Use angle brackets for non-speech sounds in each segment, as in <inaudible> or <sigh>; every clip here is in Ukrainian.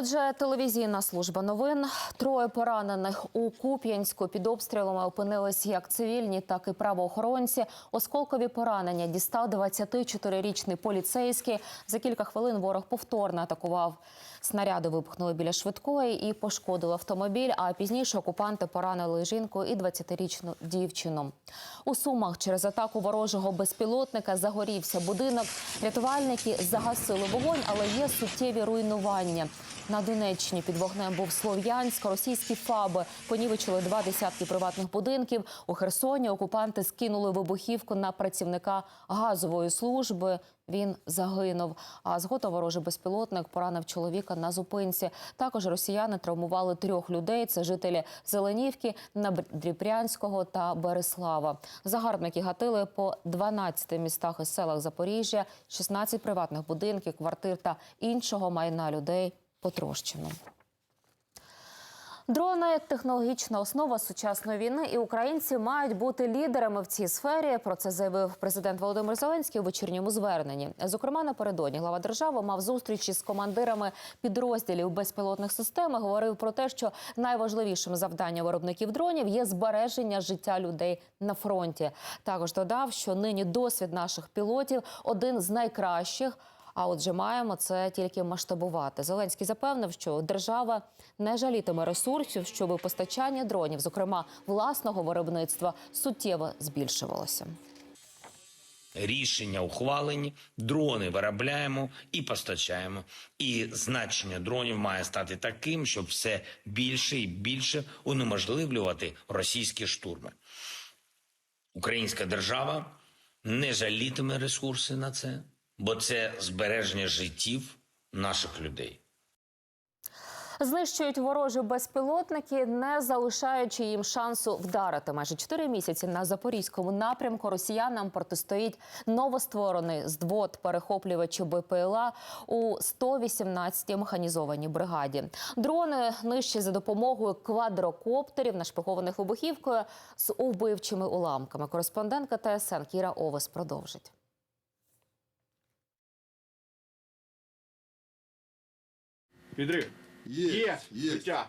Отже, телевізійна служба новин. Троє поранених у Куп'янську під обстрілами опинились як цивільні, так і правоохоронці. Осколкові поранення дістав 24-річний поліцейський. За кілька хвилин ворог повторно атакував. Снаряди вибухнули біля швидкої і пошкодили автомобіль. А пізніше окупанти поранили жінку і 20-річну дівчину. У Сумах через атаку ворожого безпілотника загорівся будинок. Рятувальники загасили вогонь, але є суттєві руйнування. На Донеччині під вогнем був Слов'янськ. Російські фаби понівечили два десятки приватних будинків. У Херсоні окупанти скинули вибухівку на працівника газової служби. Він загинув. А згодом ворожий безпілотник поранив чоловіка на зупинці. Також росіяни травмували трьох людей. Це жителі Зеленівки, Надріпрянського та Береслава. Загарбники гатили по 12 містах і селах Запоріжжя, 16 приватних будинків, квартир та іншого майна людей потрощено. Дрони технологічна основа сучасної війни, і українці мають бути лідерами в цій сфері. Про це заявив президент Володимир Зеленський у вечірньому зверненні. Зокрема, напередодні глава держави мав зустрічі з командирами підрозділів безпілотних систем. і Говорив про те, що найважливішим завданням виробників дронів є збереження життя людей на фронті. Також додав, що нині досвід наших пілотів один з найкращих. А отже, маємо це тільки масштабувати. Зеленський запевнив, що держава не жалітиме ресурсів, щоб постачання дронів, зокрема власного виробництва, суттєво збільшувалося. Рішення ухвалені, дрони виробляємо і постачаємо. І значення дронів має стати таким, щоб все більше і більше унеможливлювати російські штурми. Українська держава не жалітиме ресурси на це, бо це збереження життів наших людей. Знищують ворожі безпілотники, не залишаючи їм шансу вдарити. Майже чотири місяці на запорізькому напрямку росіянам протистоїть новостворений здвод перехоплювачів БПЛА у 118-й механізованій бригаді. Дрони нищать за допомогою квадрокоптерів, нашпигованих вибухівкою з убивчими уламками. Кореспондентка ТСН Кіра Овес продовжить. Підрив. Є, Є. є. Життя.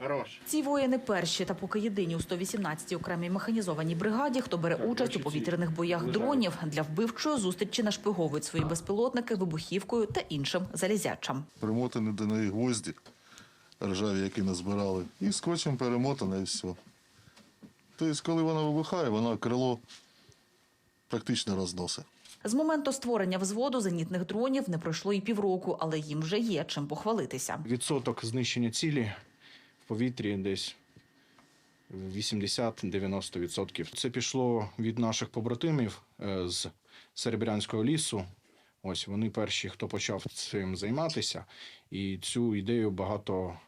Хорош. Ці воїни перші та поки єдині у 118-й окремій механізованій бригаді, хто бере участь у повітряних боях дронів для вбивчої зустрічі нашпиговують свої безпілотники вибухівкою та іншим залізячам. Примотані до неї гвозді, ржаві, які назбирали, і скотчем перемотане і все. Тобто, коли вона вибухає, вона крило практично розносить. З моменту створення взводу зенітних дронів не пройшло і півроку, але їм вже є чим похвалитися. Відсоток знищення цілі в повітрі десь 80-90%. Це пішло від наших побратимів е, з Серебрянського лісу. Ось вони перші, хто почав цим займатися, і цю ідею багато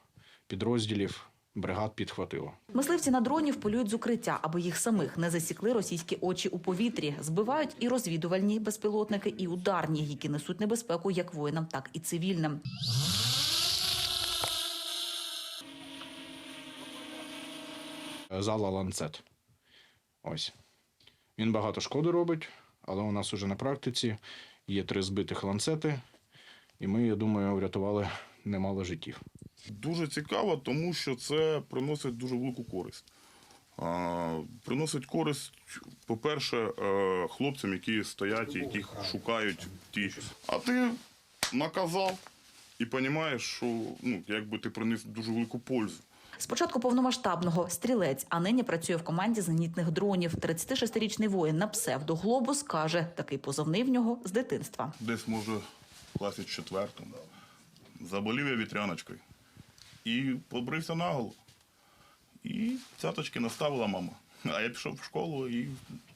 підрозділів бригад підхватило. Мисливці на дронів полюють з укриття, аби їх самих не засікли російські очі у повітрі. Збивають і розвідувальні безпілотники, і ударні, які несуть небезпеку як воїнам, так і цивільним. Зала ланцет. Ось. Він багато шкоди робить, але у нас уже на практиці є три збитих ланцети, і ми, я думаю, врятували немало життів. Дуже цікаво, тому що це приносить дуже велику користь. Приносить користь, по-перше, е, хлопцям, які стоять, і яких шукають ті. А ти наказав і розумієш, що ну, якби ти приніс дуже велику пользу. Спочатку повномасштабного стрілець, а нині працює в команді зенітних дронів. 36-річний воїн на псевдо Глобус каже, такий позовний в нього з дитинства. Десь, може, в класі четвертому. Заболів я вітряночкою. І побрився наголо. І цяточки наставила мама. А я пішов в школу і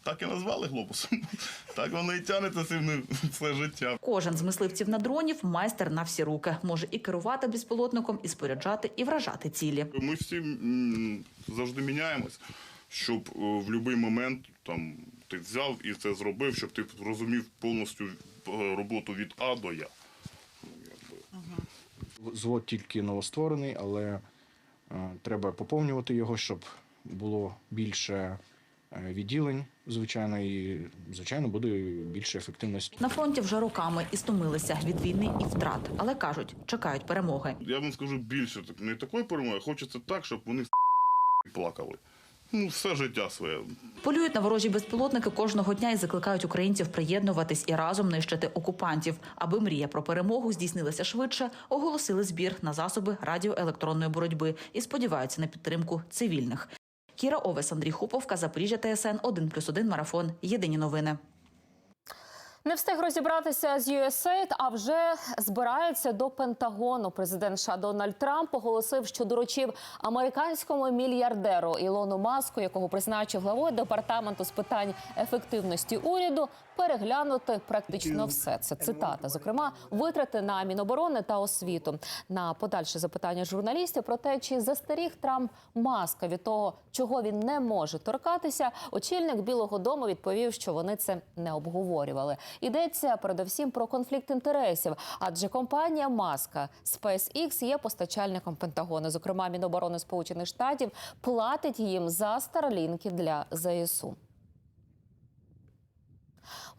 так і назвали глобусом. <laughs> Так воно і тянеться цим все життя. Кожен з мисливців на дронів майстер на всі руки. Може і керувати безпілотником, і споряджати, і вражати цілі. Ми всі завжди міняємось, щоб е, в будь-який момент там ти взяв і це зробив, щоб ти розумів повністю е, роботу від А до Я. Ну. Звод тільки новостворений, але е, треба поповнювати його, щоб було більше е, відділень, звичайно, і звичайно буде більше ефективності. На фронті вже роками і стомилися від війни і втрат, але кажуть, чекають перемоги. Я вам скажу більше, так не такої перемоги, хочеться так, щоб вони <laughs> плакали. Ну, все життя своє. Полюють на ворожі безпілотники кожного дня і закликають українців приєднуватись і разом нищити окупантів. Аби мрія про перемогу здійснилася швидше, оголосили збір на засоби радіоелектронної боротьби і сподіваються на підтримку цивільних. Кіра Овес, Андрій Хуповка, Запоріжжя ТСН 1+,1 Марафон. Єдині новини. Не встиг розібратися з USAID, а вже збирається до Пентагону. Президент США Дональд Трамп оголосив, що доручив американському мільярдеру Ілону Маску, якого призначив главою департаменту з питань ефективності уряду, переглянути практично все. Це цитата. Зокрема, витрати на міноборони та освіту. На подальше запитання журналістів про те, чи застеріг Трамп Маска від того, чого він не може торкатися. Очільник Білого Дому відповів, що вони це не обговорювали. Йдеться передовсім про конфлікт інтересів, адже компанія Маска SpaceX є постачальником Пентагону. Зокрема, Міноборони Сполучених Штатів платить їм за старлінки для ЗСУ.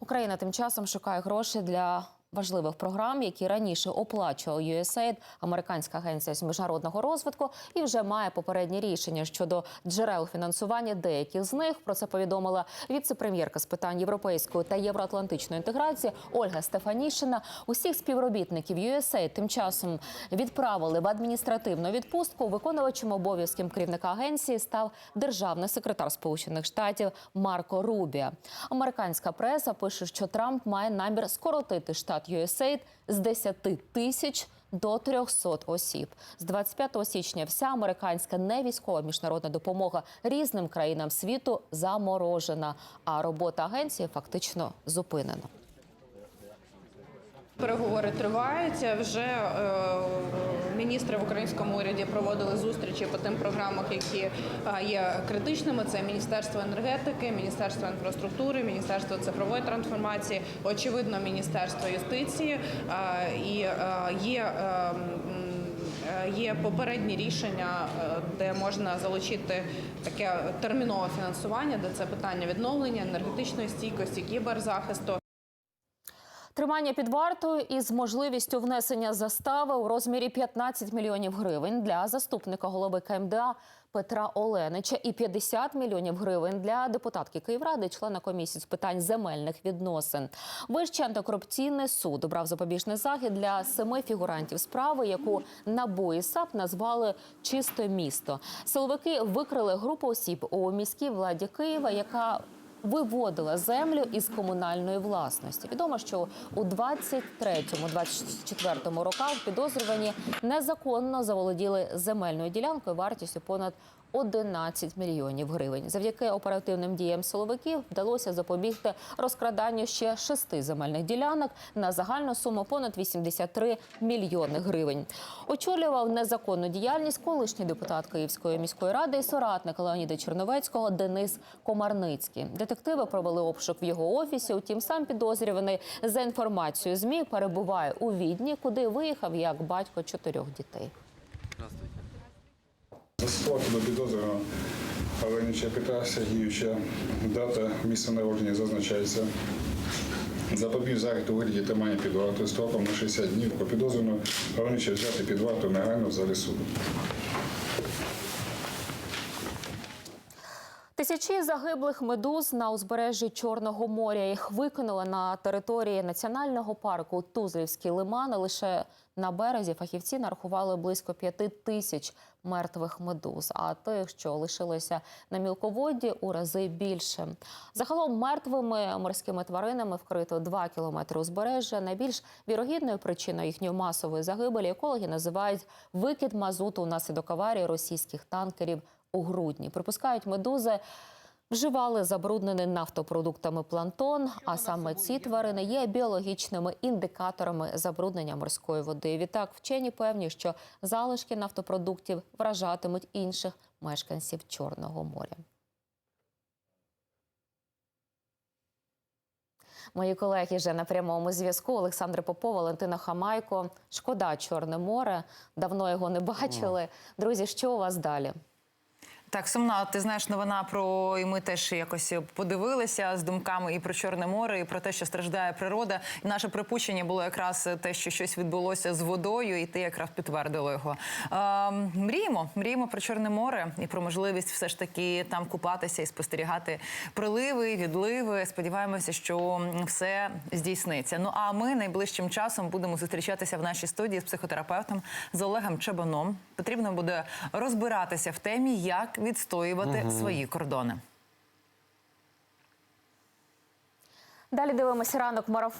Україна тим часом шукає гроші для важливих програм, які раніше оплачував USAID, американська агенція з міжнародного розвитку, і вже має попереднє рішення щодо джерел фінансування деяких з них. Про це повідомила віце-прем'єрка з питань європейської та євроатлантичної інтеграції Ольга Стефанішина. Усіх співробітників USAID тим часом відправили в адміністративну відпустку. Виконувачем обов'язків керівника агенції став державний секретар Сполучених Штатів Марко Рубіа. Американська преса пише, що Трамп має намір скоротити штат USAID з 10 тисяч. До 300 осіб з 25 січня вся американська невійськова міжнародна допомога різним країнам світу заморожена, а робота агенції фактично зупинена. Переговори тривають. Вже е, міністри в українському уряді проводили зустрічі по тим програмах, які е, є критичними. Це Міністерство енергетики, Міністерство інфраструктури, Міністерство цифрової трансформації, очевидно, Міністерство юстиції Е, і є. Є попередні рішення, де можна залучити таке термінове фінансування, де це питання відновлення енергетичної стійкості, кіберзахисту. Тримання під вартою із можливістю внесення застави у розмірі 15 мільйонів гривень для заступника голови КМДА Петра Оленича і 50 мільйонів гривень для депутатки Київради, члена комісії з питань земельних відносин. Вищий антикорупційний суд обрав запобіжний захід для семи фігурантів справи, яку НАБУ і САП назвали чисте місто. Силовики викрили групу осіб у міській владі Києва, яка виводила землю із комунальної власності. Відомо, що у 23-24 роках підозрювані незаконно заволоділи земельною ділянкою вартістю понад 11 мільйонів гривень. Завдяки оперативним діям силовиків вдалося запобігти розкраданню ще шести земельних ділянок на загальну суму понад 83 мільйони гривень. Очолював незаконну діяльність колишній депутат Київської міської ради і соратник Леоніда Черновецького Денис Комарницький. Детективи провели обшук в його офісі. Утім, сам підозрюваний за інформацією змі перебуває у Відні, куди виїхав як батько чотирьох дітей. За до підозрюваного Оленича Петра Сергійовича дата місця народження зазначається. Запобіг захід у вигляді тримання під вартою строком на 60 днів. По підозрюваного Оленича взяти під варту негайно в залі суду. Тисячі загиблих медуз на узбережжі Чорного моря. Їх викинули на території національного парку Тузлівський лиман. Лише на березі фахівці нарахували близько п'яти тисяч мертвих медуз. А тих, що лишилися на мілководді, у рази більше. Загалом мертвими морськими тваринами вкрито 2 кілометри узбережжя. Найбільш вірогідною причиною їхньої масової загибелі екологи називають викид мазуту внаслідок аварії російських танкерів у грудні. Припускають медузи. Вживали забруднений нафтопродуктами планктон, а саме ці тварини є біологічними індикаторами забруднення морської води. Відтак вчені певні, що залишки нафтопродуктів вражатимуть інших мешканців Чорного моря. Мої колеги вже на прямому зв'язку. Олександр Попов, Валентина Хамайко. Шкода, Чорне море. Давно його не бачили. Друзі, що у вас далі? Так, сумна. Ти знаєш, новина про і ми теж якось подивилися з думками і про Чорне море, і про те, що страждає природа. І наше припущення було якраз те, що щось відбулося з водою, і ти якраз підтвердило його. Е, мріємо, мріємо про Чорне море і про можливість все ж таки там купатися і спостерігати приливи, відливи. Сподіваємося, що все здійсниться. Ну а ми найближчим часом будемо зустрічатися в нашій студії з психотерапевтом з Олегом Чабаном. Потрібно буде розбиратися в темі, як відстоювати свої кордони. Далі дивимося ранок марафон.